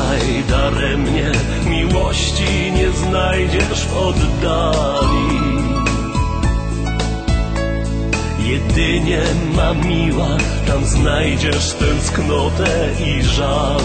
szukaj daremnie, miłości nie znajdziesz w oddali. Jedynie ma miła, tam znajdziesz tęsknotę i żal.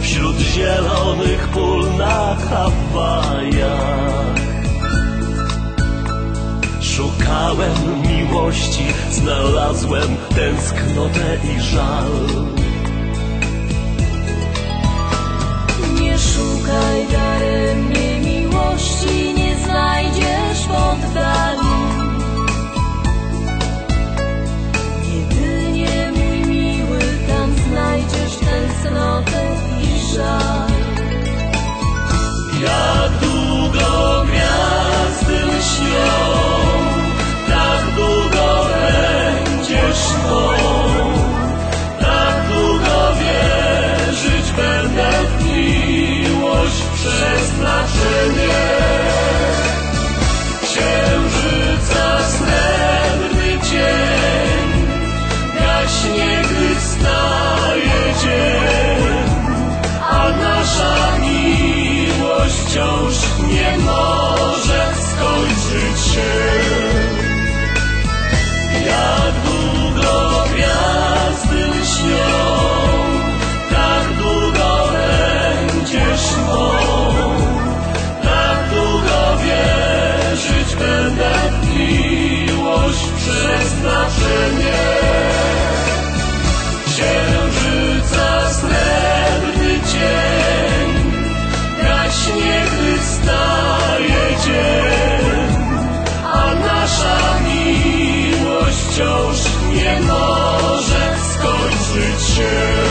wśród zielonych pól na Hawajach. Szukałem miłości, znalazłem tęsknotę i żal. duże. Księżyca srebrny cień gaśnie, gdy staje dzień, a nasza miłość wciąż nie może skończyć się.